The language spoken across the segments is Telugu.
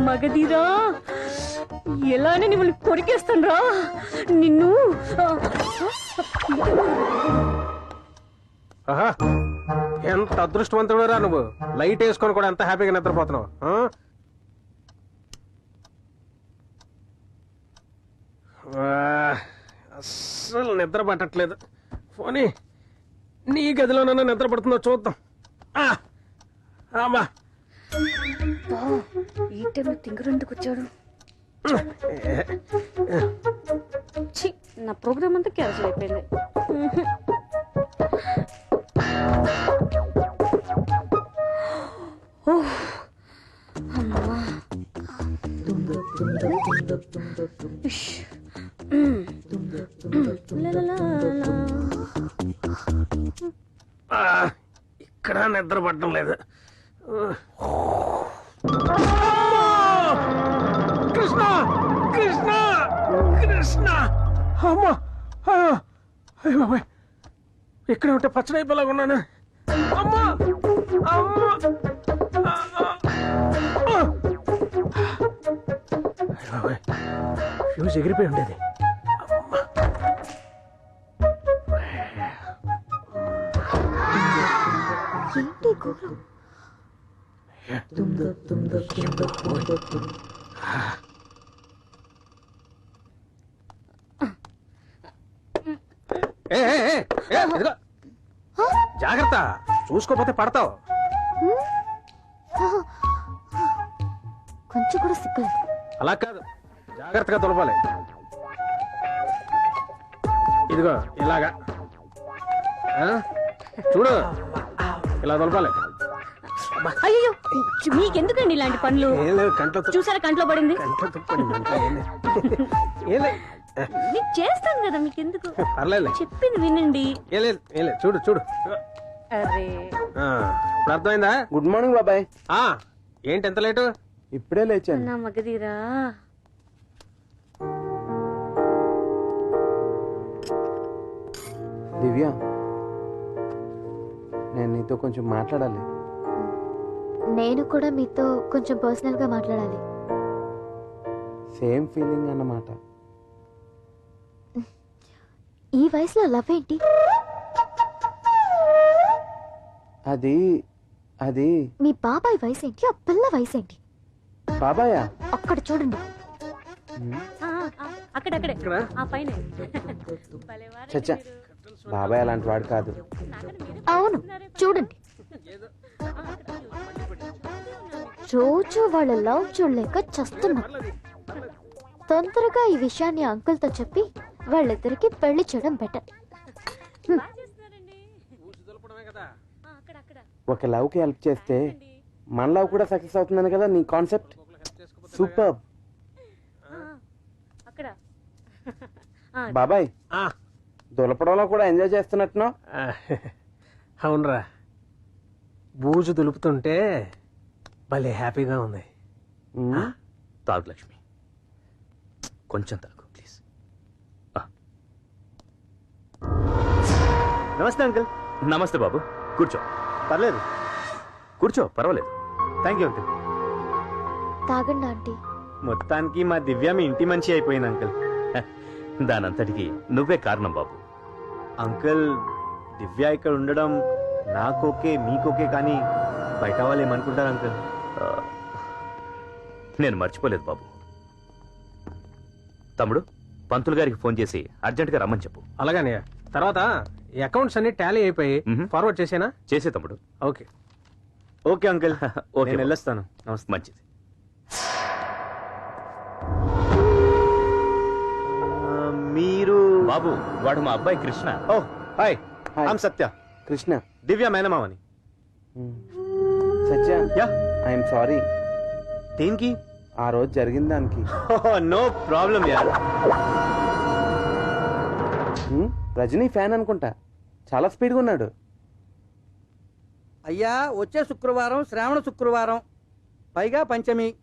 మగధీరా ఎలానే మిమ్మల్ని కొరికేస్తాను రా నిన్ను ఆహా ఎంత అదృష్టవంతుడురా నువ్వు? లైట్ వేసుకొని కూడా ఎంత హ్యాపీగా నిద్రపోతున్నావు ఆ? ఆ, అస్సలు నిద్ర పట్టట్లేదు. పోనీ నీ గదిలోనన్నా నిద్ర పడుతుందో చూద్దాం. ఆ, అమ్మా ఈ టైంలో తింగరెందుకు వచ్చాడు? ఛీ, నా ప్రోగ్రామ్ అంతా క్యాన్సిల్ అయిపోయింది. ఇక్కడ నిద్ర పట్టడం లేదు. కృష్ణ! కృష్ణ! కృష్ణ! అమ్మా! అయ్యో అయ్యో బాబాయ్! ఇక్కడ ఉంటే పచ్చడి అయిపోలాగా ఉన్నాను. అమ్మా! అమ్మా! బాబాయ్! ఫ్యూజ్ ఎగిరిపోయి ఉండేది. ఏంటి ఘోరం జాగ్రత్త. చూసుకోపోతే పడతావు. కొంచెం కూడా సిగ్గులేదు. అలా కాదు. జాగ్రత్తగా తులపాలి. ఇదిగో ఇలాగా? చూడు. ఇలా తులపాలి. అయ్యో మీకెందుకండి ఇలాంటి పనులు? చూసారా కంట్లో పడింది? మీకు చేస్తాను కదా మీకెందుకు? చెప్పింది వినండి. చూడు చూడు. అరే. ఆ, ఇప్పుడు అర్థమైందా? గుడ్ మార్నింగ్ బాబాయ్. ఆ, ఏంటి ఎంత లేటు? ఇప్పుడే లేచాను. నా మగధీరా. దివ్య నేను నీతో కొంచెం మాట్లాడాలి. నేను కూడా మీతో కొంచెం పర్సనల్గా మాట్లాడాలి. సేమ్ ఫీలింగ్ అన్నమాట. ఈ వయసులో లవ్ ఏంటి? అది అది. మీ బాబాయ్ వయసు ఏంటి ఆ పిల్ల వయసు ఏంటి బాబాయా? అక్కడ చూడండి. అక్కడక్కడే. ఆ పైన. చచ్చా. బాబాయ్ అలాంటి వాడు కాదు. అవును. చూడండి. రోజు వాళ్ళ లవ్ చూడలేక చస్తున్నా. తొందరగా ఈ విషయాన్ని అంకుల్తో చెప్పి వాళ్ళిద్దరికి పెళ్ళి చేయడం బెటర్ బాగా చేస్తున్నారండి. ఊసి దులపడమే కదా ఆ, అక్కడ అక్కడ ఒక లవ్కి హెల్ప్ చేస్తే. మన లవ్ కూడా సక్సెస్ అవుతుందని కదా నీ కాన్సెప్ట్ సూపర్ ఆ, అక్కడ. ఆ, బాబాయ్ ఆ, దులపడంలో కూడా ఎంజాయ్ చేస్తున్నట్టున్నావు? అవునరా. బూజు దులుపుతుంటే భలే హ్యాపీగా ఉంది. తాగు లక్ష్మి కొంచెం తాగు ప్లీజ్. నమస్తే అంకుల్. నమస్తే బాబు. కూర్చో. పర్లేదు. కూర్చో పర్వాలేదు. Thank you uncle. తాగండి ఆంటీ. మొత్తానికి మా దివ్య మీ ఇంటి మంచి అయిపోయింది అంకుల్. దానంతటికి నువ్వే కారణం బాబు. అంకుల్ దివ్య ఇక్కడ ఉండడం నాకోకే మీకోకే కానీ బయట వాళ్ళు ఏమనుకుంటారు అంకుల్? నేను మర్చిపోలేదు బాబు. తమ్ముడు పంతులు గారికి ఫోన్ చేసి అర్జెంటుగా రమ్మని చెప్పు. అలాగనే తర్వాత అకౌంట్స్ అన్ని టాలీ అయిపోయి మ్మ్. ఫార్వర్డ్ చేసేనా? చేసే తమ్ముడు. ఓకే. Okay uncle. ఓకే నేను. వెళ్ళొస్తాను. నమస్తే. మంచిది. ఆ, మీరు బాబు వాడు మా అబ్బాయి కృష్ణ. ఓ hi. Hi. I'm Satya. Krishna. Divya మేనమావని మ్మ్. సత్య యా. I'm sorry. దేనికి? ఆ రోజు జరిగిన దానికి. No problem? రజనీ ఫ్యాన్ అనుకుంటా. చాలా స్పీడ్గా ఉన్నాడు. అయ్యా వచ్చే శుక్రవారం శ్రావణ శుక్రవారం పైగా పంచమి.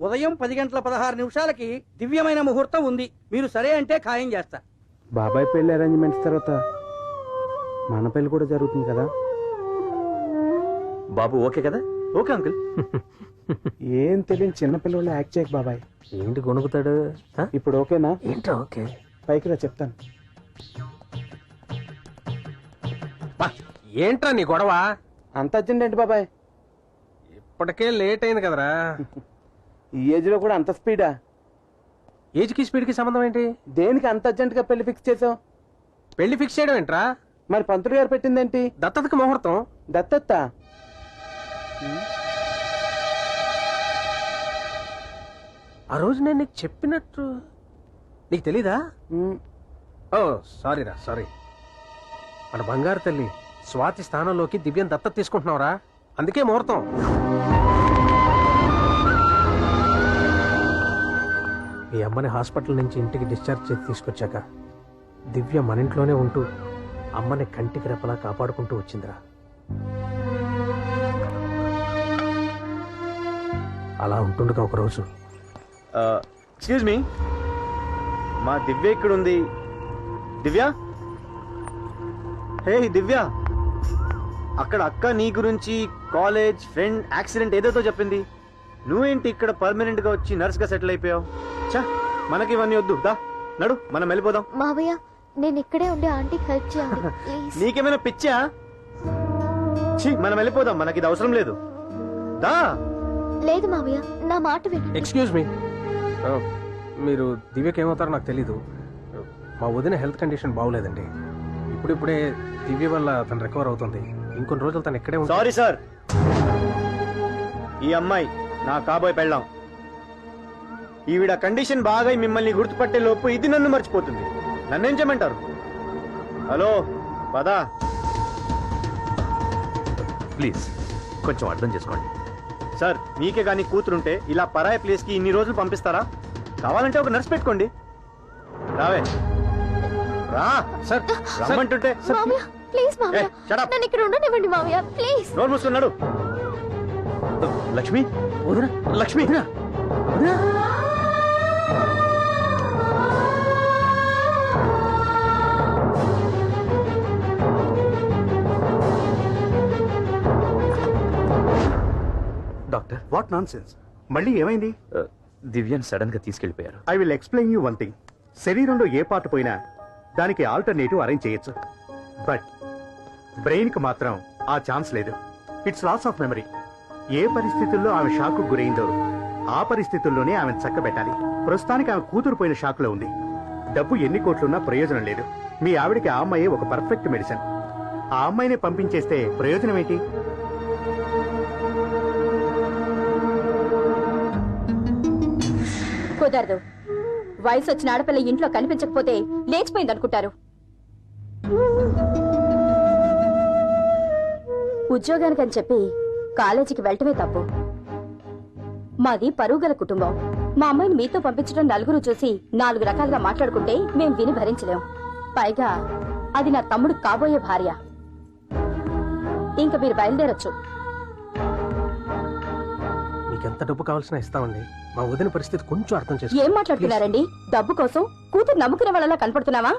ఉదయం పది గంటల పదహారు నిమిషాలకి దివ్యమైన ముహూర్తం ఉంది. మీరు సరే అంటే ఖాయం చేస్తా. బాబాయ్ పెళ్ళి అరేంజ్మెంట్స్ తర్వాత మన పెళ్ళి కూడా జరుగుతుంది కదా? బాబు ఓకే కదా? Okay uncle. ఏం తెలియని చిన్నపిల్లలు యాక్ట్ చేయకు బాబాయ్. ఏంటి కొనుక్కుతాడు ఇప్పుడు ఓకేనా? ఏంట్రా ఓకే? పైకి రా చెప్తాను. బా, ఏంట్రా నీ గొడవ? అంత అర్జెంట్ ఏంటి బాబాయ్? ఇప్పటికే లేట్ అయింది కదరా. ఈ ఏజ్లో కూడా అంత స్పీడా? ఏజ్కి స్పీడ్కి సంబంధం ఏంటి? దేనికి అంత అర్జెంట్గా పెళ్ళి ఫిక్స్ చేసావు? పెళ్ళి ఫిక్స్ చేయడం ఏంట్రా? మరి పంతులు గారు పెట్టిందేంటి? దత్తతకి ముహూర్తం. దత్తత్త? ఆ రోజు నేను నీకు చెప్పినట్టు నీకు తెలీదా? ఓ సారీరా సారీ మన బంగారు తల్లి స్వాతి స్థానంలోకి దివ్యం దత్తత తీసుకుంటున్నావురా. అందుకే ముహూర్తం. మీ అమ్మని హాస్పిటల్ నుంచి ఇంటికి డిశ్చార్జ్ చేసి తీసుకొచ్చాక దివ్య మన ఇంట్లోనే ఉంటూ అమ్మని కంటికి రెప్పలా కాపాడుకుంటూ వచ్చిందిరా. అలా ఉంటుండగా ఒకరోజు. ఎక్స్క్యూజ్ మీ మా దివ్య ఇక్కడ ఉంది దివ్య? హే దివ్య. అక్కడ అక్క నీ గురించి కాలేజ్ ఫ్రెండ్ యాక్సిడెంట్ ఏదేదో చెప్పింది. నువ్వేంటి ఇక్కడ పర్మనెంట్గా వచ్చి నర్స్గా సెటిల్ అయిపోయావు? చా మనకి ఇవన్నీ వద్దు. దా నడు మనం వెళ్ళిపోదాం. మావయ్య నేను ఇక్కడే ఉండే ఆంటీకి హెల్ప్ చేయండి ప్లీజ్ నీకేమైనా పిచ్చా? ఛీ మనం వెళ్ళిపోదాం. మనకి ఇది అవసరం లేదు. దా. లేదు మావయ్య నా మాట వినండి ఎక్స్క్యూజ్ మీ మీరు దివ్యకి ఏమవుతారో నాకు తెలీదు. మా వదిన హెల్త్ కండిషన్ బాగోలేదండి. ఇప్పుడిప్పుడే దివ్య వల్ల తను రికవర్ అవుతుంది. ఇంకొన్ని రోజులు తను ఇక్కడే ఉంటుంది సారీ సార్ ఈ అమ్మాయి నా కాబోయే పెళ్ళాం. ఈవిడ కండిషన్ బాగా మిమ్మల్ని గుర్తుపట్టే లోపు ఇది నన్ను మర్చిపోతుంది. నన్నేం చేయమంటారు? హలో పదా. ప్లీజ్ కొంచెం అర్థం చేసుకోండి. సార్ మీకే కానీ కూతురుంటే ఇలా పరాయి ప్లేస్కి ఇన్ని రోజులు పంపిస్తారా? కావాలంటే ఒక నర్స్ పెట్టుకోండి. రావే. రా. సార్ రమ్మంటుంటే మావయ్య ప్లీజ్ మావయ్య ఏయ్, shut up. నన్ను ఇక్కడ ఉండనివ్వండి ప్లీజ్. నోరు మూసుకున్నాడు. లక్ష్మి వదిన లక్ష్మి. డాక్టర్. వాట్ నాన్ సెన్స్ మళ్ళీ ఏమైంది? ఆ, దివ్యని సడన్గా తీసుకెళ్ళిపోయారు I will explain you one thing శరీరంలో ఏ పార్ట్ పోయినా దానికి ఆల్టర్నేటివ్ అరేంజ్ చేయొచ్చు. బట్ బ్రెయిన్కి మాత్రం ఆ ఛాన్స్ లేదు. ఇట్స్ లాస్ ఆఫ్ మెమరీ ఏ పరిస్థితుల్లో ఆమె షాక్ గురైందో ఆ పరిస్థితుల్లోనే ఆమె చక్కబెట్టాలి. ప్రస్తుతానికి ఆమె కూతురు పోయిన షాక్లో ఉంది. డబ్బు ఎన్ని కోట్లున్నా ప్రయోజనం లేదు. మీ ఆవిడకి ఆ అమ్మాయి ఒక పర్ఫెక్ట్ మెడిసిన్ ఆ అమ్మాయిని పంపించేస్తే ప్రయోజనం ఏంటి? కుదరదు. వయసు వచ్చిన ఆడపిల్ల ఇంట్లో కనిపించకపోతే లేచిపోయింది అనుకుంటారు ఉద్యోగానికని చెప్పి కాలేజీకి వెళ్ళటమే తప్పు. మాది పరుగుగల కుటుంబం. మా అమ్మాయిని మీతో పంపించడం నలుగురు చూసి నాలుగు రకాలుగా మాట్లాడుకుంటే మేం విని భరించలేం. పైగా అది నా తమ్ముడు కాబోయే భార్య. ఇంక మీరు బయలుదేరొచ్చు. ఎంత డబ్బు కావాల్సిన ఇస్తామండి. మా వదిన పరిస్థితి కొంచెం అర్థం చేసుకో ఏం మాట్లాడుతున్నారండి? డబ్బు కోసం కూతురు నమ్ముకునే వాళ్ళలా కనపడుతున్నావా?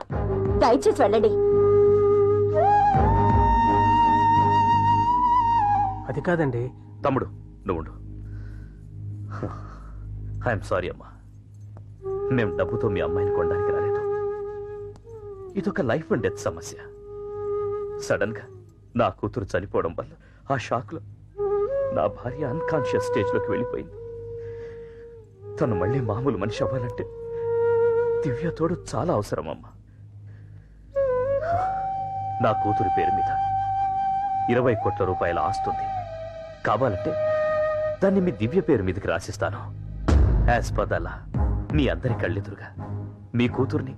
దయచేసి వెళ్ళండి. అది కాదండి. తమ్ముడు నువ్వు ఐఎమ్ సారీ అమ్మా. మేము డబ్బుతో మీ అమ్మాయిని కొనడానికి రాలేదు. ఇదొక లైఫ్ అండ్ డెత్ సమస్య. సడన్గా నా కూతురు చనిపోవడం వల్ల ఆ షాక్లో నా భార్య అన్కాన్షియస్ స్టేజ్లోకి వెళ్ళిపోయింది. తను మళ్ళీ మామూలు మనిషి అవ్వాలంటే దివ్య తోడు చాలా అవసరం అమ్మా నా కూతురి పేరు మీద ఇరవై కోట్ల రూపాయల ఆస్తుంది కావాలంటే దాన్ని మీ దివ్య పేరు మీదకి రాసిస్తాను. యాజ్ పదలా మీ అందరి కళ్ళెదురుగా మీ కూతుర్ని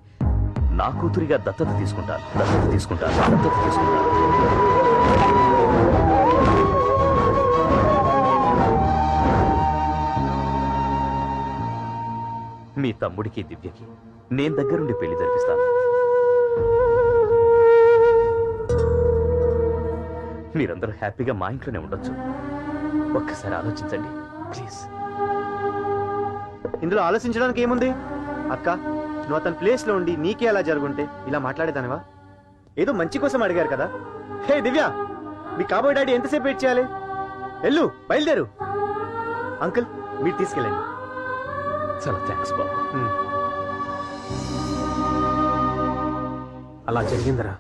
నా కూతురిగా దత్తత తీసుకుంటాను. దత్తత తీసుకుంటాను. దత్తత తీసుకుంటాను. మీ తమ్ముడికి దివ్యకి నేను దగ్గరుండి పెళ్ళి జరిపిస్తాను. మీరందరూ హ్యాపీగా మా ఇంట్లోనే ఉండొచ్చు. ఒక్కసారి ఆలోచించండి ప్లీజ్. ఇందులో ఆలోచించడానికి ఏముంది? అక్క నువ్వు అతని ప్లేస్లో ఉండి నీకే అలా జరుగుంటే ఇలా మాట్లాడేదానివా? ఏదో మంచి కోసం అడిగారు కదా. హే దివ్య మీ కాబోయే డాడీ ఎంతసేపు వెయిట్ చేయాలి? ఎల్లు బయలుదేరు. అంకుల్ మీరు తీసుకెళ్ళండి. చాలా థ్యాంక్స్ బాబు. అలా జరిగిందిరా.